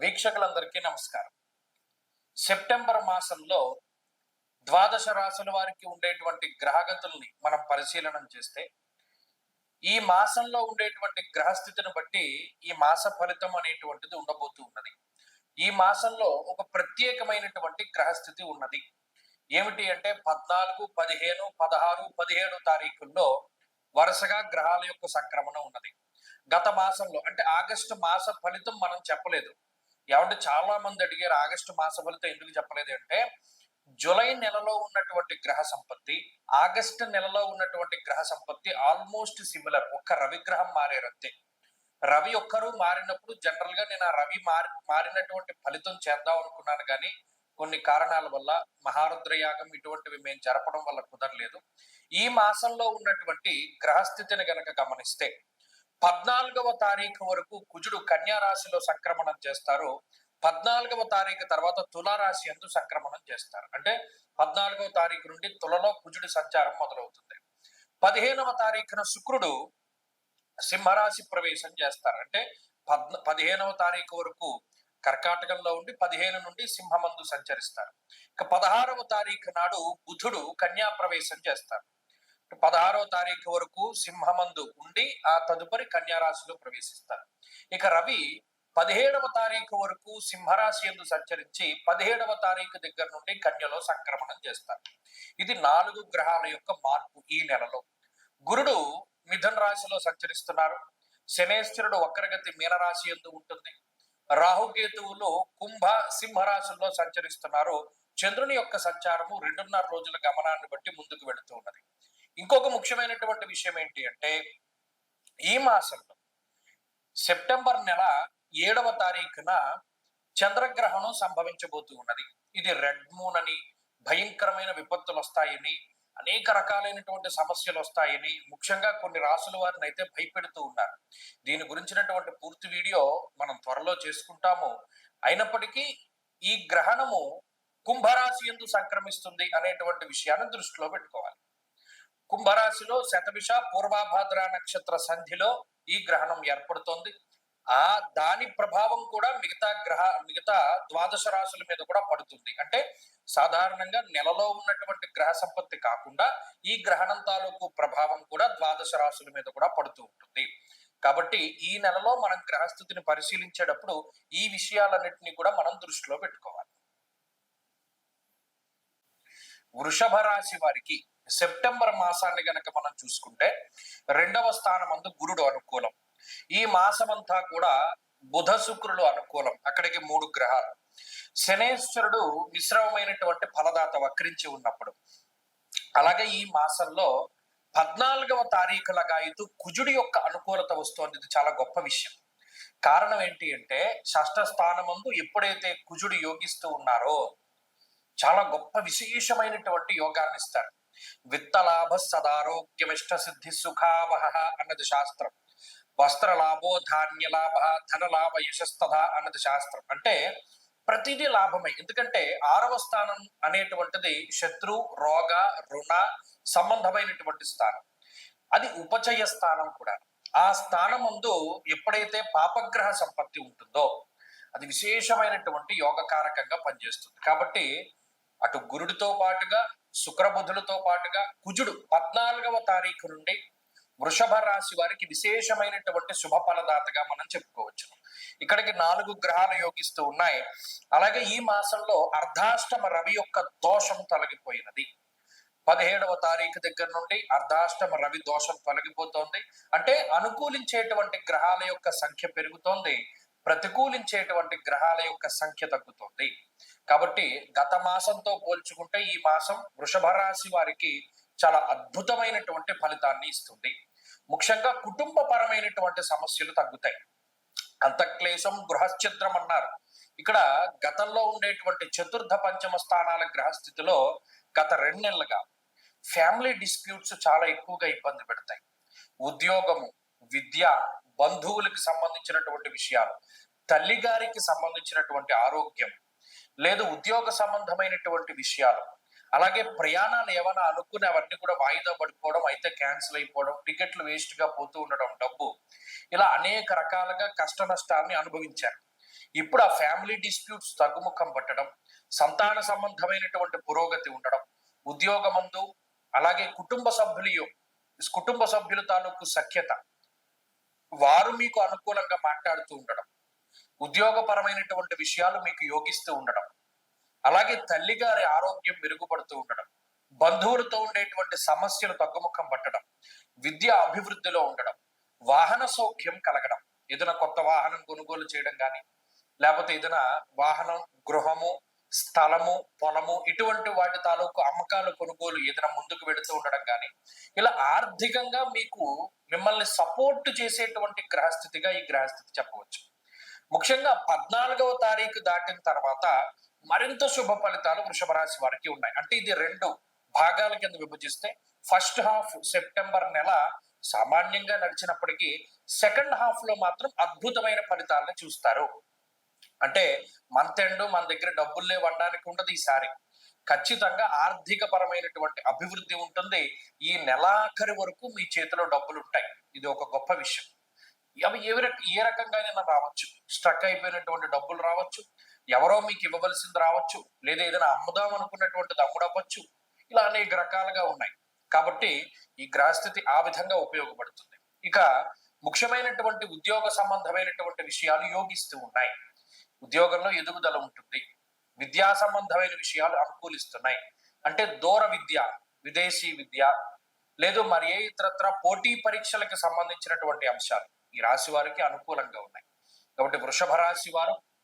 వీక్షకులందరికీ నమస్కారం. సెప్టెంబర్ మాసంలో ద్వాదశ రాశుల వారికి ఉండేటువంటి గ్రహగతుల్ని మనం పరిశీలనం చేస్తే ఈ మాసంలో ఉండేటువంటి గ్రహస్థితిని బట్టి ఈ మాస ఫలితం అనేటువంటిది ఉండబోతూ ఉన్నది. ఈ మాసంలో ఒక ప్రత్యేకమైనటువంటి గ్రహస్థితి ఉన్నది. ఏమిటి అంటే పద్నాలుగు పదిహేను పదహారు పదిహేడు తారీఖుల్లో వరుసగా గ్రహాల యొక్క సంక్రమణ ఉన్నది. గత మాసంలో అంటే ఆగస్టు మాస ఫలితం మనం చెప్పలేదు. ఏమంటే చాలా మంది అడిగారు ఆగస్టు మాస ఫలితం ఎందుకు చెప్పలేదు అంటే జూలై నెలలో ఉన్నటువంటి గ్రహ సంపత్తి ఆగస్టు నెలలో ఉన్నటువంటి గ్రహ సంపత్తి ఆల్మోస్ట్ సిమిలర్ ఒక్క రవి గ్రహం మారేరంతే రవి ఒక్కరు మారినప్పుడు జనరల్గా నేను ఆ రవి మారి మారినటువంటి ఫలితం చేద్దాం అనుకున్నాను కానీ కొన్ని కారణాల వల్ల మహారుద్ర యాగం ఇటువంటివి మేము జరపడం వల్ల కుదరలేదు. ఈ మాసంలో ఉన్నటువంటి గ్రహస్థితిని గనక గమనిస్తే పద్నాలుగవ తారీఖు వరకు కుజుడు కన్యా రాశిలో సంక్రమణం చేస్తారు. పద్నాలుగవ తారీఖు తర్వాత తులారాశి ఎందు సంక్రమణం చేస్తారు. అంటే పద్నాలుగవ తారీఖు నుండి తులలో కుజుడి సంచారం మొదలవుతుంది. పదిహేనవ తారీఖున శుక్రుడు సింహరాశి ప్రవేశం చేస్తారు. అంటే పద్న పదిహేనవ తారీఖు వరకు కర్కాటకంలో ఉండి పదిహేను నుండి సింహమందు సంచరిస్తారు. ఇక పదహారవ తారీఖు నాడు బుధుడు కన్యా ప్రవేశం చేస్తారు. పదహారవ తారీఖు వరకు సింహమందు ఉండి ఆ తదుపరి కన్యారాశిలో ప్రవేశిస్తారు. ఇక రవి పదిహేడవ తారీఖు వరకు సింహరాశి ఎందు సంచరించి పదిహేడవ తారీఖు దగ్గర నుండి కన్యలో సంక్రమణం చేస్తారు. ఇది నాలుగు గ్రహాల యొక్క మార్పు ఈ నెలలో. గురుడు మిథున రాశిలో సంచరిస్తున్నారు. శనేశ్వరుడు వక్రగతి మీనరాశి ఎందు ఉంటుంది. రాహుకేతువులు కుంభ సింహరాశుల్లో సంచరిస్తున్నారు. చంద్రుని యొక్క సంచారము రెండున్నర రోజుల గమనాన్ని బట్టి ముందుకు వెళుతూ ఉన్నది. ఇంకొక ముఖ్యమైనటువంటి విషయం ఏంటి అంటే ఈ మాసంలో సెప్టెంబర్ నెల ఏడవ తారీఖున చంద్రగ్రహణం సంభవించబోతూ ఉన్నది. ఇది రెడ్ మూన్ అని భయంకరమైన విపత్తులు వస్తాయని అనేక రకాలైనటువంటి సమస్యలు వస్తాయని ముఖ్యంగా కొన్ని రాసుల వారిని అయితే భయపెడుతూ ఉన్నారు. దీని గురించినటువంటి పూర్తి వీడియో మనం త్వరలో చేసుకుంటాము. అయినప్పటికీ ఈ గ్రహణము కుంభరాశి ఎందు సంక్రమిస్తుంది అనేటువంటి విషయాన్ని దృష్టిలో పెట్టుకోవాలి. కుంభరాశిలో శతభిష పూర్వాభాద్ర నక్షత్ర సంధిలో ఈ గ్రహణం ఏర్పడుతోంది. ఆ దాని ప్రభావం కూడా మిగతా గ్రహ మిగతా ద్వాదశ రాశుల మీద కూడా పడుతుంది. అంటే సాధారణంగా నెలలో ఉన్నటువంటి గ్రహ సంపత్తి కాకుండా ఈ గ్రహణం తాలూకు ప్రభావం కూడా ద్వాదశ రాశుల మీద కూడా పడుతూ ఉంటుంది. కాబట్టి ఈ నెలలో మనం గ్రహస్థితిని పరిశీలించేటప్పుడు ఈ విషయాలన్నింటినీ కూడా మనం దృష్టిలో పెట్టుకోవాలి. వృషభ రాశి వారికి సెప్టెంబర్ మాసాన్ని గనక మనం చూసుకుంటే రెండవ స్థానం అందు గురుడు అనుకూలం. ఈ మాసమంతా కూడా బుధ శుక్రులు అనుకూలం. అక్కడికి మూడు గ్రహాలు. శనేశ్వరుడు మిశ్రమమైనటువంటి ఫలదాత వక్రించి ఉన్నప్పుడు. అలాగే ఈ మాసంలో పద్నాలుగవ తారీఖులగా అయితే కుజుడి యొక్క అనుకూలత వస్తోంది. ఇది చాలా గొప్ప విషయం. కారణం ఏంటి అంటే షష్ఠ స్థానమందు ఎప్పుడైతే కుజుడు యోగిస్తూ ఉన్నారో చాలా గొప్ప విశేషమైనటువంటి యోగాన్ని ఇస్తారు. విత్తలాభ సదారోగ్యమిష్ట సిద్ధి సుఖావహ అన్నది శాస్త్రం. వస్త్ర లాభో ధాన్య లాభ ధన లాభ యశస్తథ అన్నది శాస్త్రం. అంటే ప్రతిదీ లాభమే. ఎందుకంటే ఆరవ స్థానం అనేటువంటిది శత్రు రోగ రుణ సంబంధమైనటువంటి స్థానం. అది ఉపచయ స్థానం కూడా. ఆ స్థానం ముందు ఎప్పుడైతే పాపగ్రహ సంపత్తి ఉంటుందో అది విశేషమైనటువంటి యోగకారకంగా పనిచేస్తుంది. కాబట్టి అటు గురుడితో పాటుగా శుక్రబుధులతో పాటుగా కుజుడు పద్నాలుగవ తారీఖు నుండి వృషభ రాశి వారికి విశేషమైనటువంటి శుభ ఫలదాతగా మనం చెప్పుకోవచ్చు. ఇక్కడికి నాలుగు గ్రహాలు యోగిస్తూ ఉన్నాయి. అలాగే ఈ మాసంలో అర్ధాష్టమ రవి యొక్క దోషం తొలగిపోయినది. పదిహేడవ తారీఖు దగ్గర నుండి అర్ధాష్టమ రవి దోషం తొలగిపోతోంది. అంటే అనుకూలించేటువంటి గ్రహాల యొక్క సంఖ్య పెరుగుతోంది. ప్రతికూలించేటువంటి గ్రహాల యొక్క సంఖ్య తగ్గుతుంది. కాబట్టి గత మాసంతో పోల్చుకుంటే ఈ మాసం వృషభ రాశి వారికి చాలా అద్భుతమైనటువంటి ఫలితాన్ని ఇస్తుంది. ముఖ్యంగా కుటుంబ పరమైనటువంటి సమస్యలు తగ్గుతాయి. అంతక్లేశం గృహశ్చిద్రం అన్నారు. ఇక్కడ గతంలో ఉండేటువంటి చతుర్థ పంచమ స్థానాల గ్రహస్థితిలో గత రెండు నెలలుగా ఫ్యామిలీ డిస్ప్యూట్స్ చాలా ఎక్కువగా ఇబ్బంది పెడతాయి. ఉద్యోగము విద్య బంధువులకు సంబంధించినటువంటి విషయాలు తల్లిగారికి సంబంధించినటువంటి ఆరోగ్యం లేదు ఉద్యోగ సంబంధమైనటువంటి విషయాలు అలాగే ప్రయాణాలు ఏమైనా అనుకునే అవన్నీ కూడా వాయిదా పడిపోవడం అయితే క్యాన్సిల్ అయిపోవడం టికెట్లు వేస్ట్గా పోతూ ఉండడం డబ్బు ఇలా అనేక రకాలుగా కష్ట నష్టాలని అనుభవించారు. ఇప్పుడు ఆ ఫ్యామిలీ డిస్ప్యూట్స్ తగ్గుముఖం పట్టడం సంతాన సంబంధమైనటువంటి పురోగతి ఉండడం ఉద్యోగమందు అలాగే కుటుంబ సభ్యులు కుటుంబ సభ్యుల తాలూకు సఖ్యత వారు మీకు అనుకూలంగా మాట్లాడుతూ ఉండడం ఉద్యోగపరమైనటువంటి విషయాలు మీకు యోగిస్తూ ఉండడం అలాగే తల్లిగారి ఆరోగ్యం మెరుగుపడుతూ ఉండడం బంధువులతో ఉండేటువంటి సమస్యలు తగ్గుముఖం పట్టడం విద్య అభివృద్ధిలో ఉండడం వాహన సౌఖ్యం కలగడం ఏదైనా కొత్త వాహనం కొనుగోలు చేయడం కానీ లేకపోతే ఏదైనా వాహనం గృహము స్థలము పొలము ఇటువంటి వాటి తాలూకు అమ్మకాలు కొనుగోలు ఏదైనా ముందుకు వెడుతూ ఉండడం కానీ ఇలా ఆర్థికంగా మీకు మిమ్మల్ని సపోర్ట్ చేసేటువంటి గ్రహస్థితిగా ఈ గ్రహస్థితి చెప్పవచ్చు. ముఖ్యంగా పద్నాలుగవ తారీఖు దాటిన తర్వాత మరింత శుభ ఫలితాలు వృషభ రాశి వారికి ఉన్నాయి. అంటే ఇది రెండు భాగాల కింద విభజిస్తే ఫస్ట్ హాఫ్ సెప్టెంబర్ నెల సామాన్యంగా నడిచినప్పటికీ సెకండ్ హాఫ్లో మాత్రం అద్భుతమైన ఫలితాలను చూస్తారు. అంటే మంత్ ఎండ్ మన దగ్గర డబ్బులు లేవు అనడానికి ఉండదు ఈసారి ఖచ్చితంగా ఆర్థిక పరమైనటువంటి అభివృద్ధి ఉంటుంది. ఈ నెలాఖరి వరకు మీ చేతిలో డబ్బులు ఉంటాయి ఇది ఒక గొప్ప విషయం. అవి ఏ ఏ రకంగానైనా రావచ్చు. స్ట్రక్ అయిపోయినటువంటి డబ్బులు రావచ్చు. ఎవరో మీకు ఇవ్వవలసింది రావచ్చు. లేదా ఏదైనా అమ్ముదాం అనుకున్నటువంటిది అమ్ముడవ్వచ్చు. ఇలా అనేక రకాలుగా ఉన్నాయి. కాబట్టి ఈ గ్రహస్థితి ఆ విధంగా ఉపయోగపడుతుంది. ఇక ముఖ్యమైనటువంటి ఉద్యోగ సంబంధమైనటువంటి విషయాలు యోగిస్తూ ఉన్నాయి. ఉద్యోగంలో ఎదుగుదల ఉంటుంది. విద్యా సంబంధమైన విషయాలు అనుకూలిస్తున్నాయి. అంటే దూర విద్య విదేశీ విద్య లేదు మరి ఏ ఇతరత్ర పోటీ పరీక్షలకు సంబంధించినటువంటి అంశాలు ఈ రాశి వారికి అనుకూలంగా ఉన్నాయి. కాబట్టి వృషభ రాశి వారు